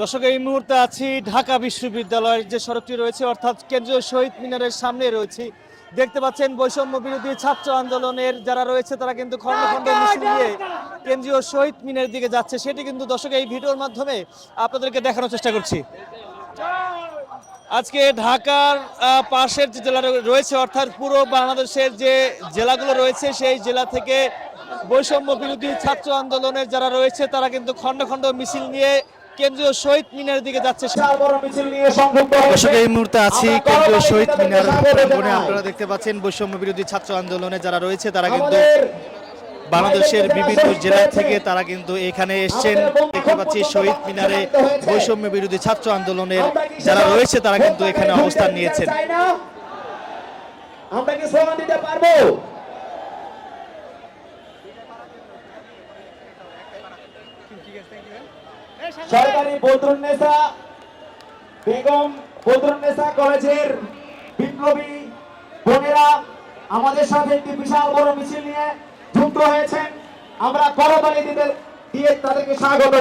দর্শক এই মুহূর্তে আছি ঢাকা বিশ্ববিদ্যালয়ের যে সড়কটি রয়েছে অর্থাৎ কেন্দ্রীয় শহীদ মিনারের সামনে রয়েছে। দেখতে পাচ্ছেন বৈষম্য বিরোধী ছাত্র আন্দোলনের যারা রয়েছে তারা কিন্তু খন্ড খন্ড মিছিল নিয়ে কেন্দ্রীয় শহীদ মিনারের দিকে যাচ্ছে। সেটি কিন্তু দর্শক এই ভিডিওর মাধ্যমে আপনাদেরকে দেখানোর চেষ্টা করছি। আজকে ঢাকার পাশের যে জেলা রয়েছে অর্থাৎ পুরো বাংলাদেশের যে জেলাগুলো রয়েছে সেই জেলা থেকে বৈষম্য বিরোধী ছাত্র আন্দোলনের যারা রয়েছে তারা কিন্তু খন্ড খন্ড মিছিল নিয়ে কেন্দ্রীয় শহীদ মিনারের দিকে যাচ্ছে দর্শক এই মুহূর্তে আছি কেন্দ্রীয় শহীদ মিনার প্রাঙ্গণে আপনারা দেখতে পাচ্ছেন বৈষম্য বিরোধী ছাত্র আন্দোলনে যারা রয়েছে তারা কিন্তু বাংলাদেশের বিভিন্ন জেলা থেকে তারা কিন্তু এখানে এসছেন। দেখতে পাচ্ছি শহীদ মিনারে বৈষম্য বিরোধী ছাত্র আন্দোলনের যারা রয়েছে তারা কিন্তু এখানে অবস্থান নিয়েছেন। আমরা কি স্লোগান দিতে পারব? সরকারি বদরুন্নেসা বেগম বদরুন্নেসা কলেজের বিপ্লবী বোনেরা আমাদের সাথে একটি বিশাল বড় মিছিল নিয়ে যুক্ত হয়েছেন। আমরা করতালি দিতে দিয়ে তাদেরকে স্বাগত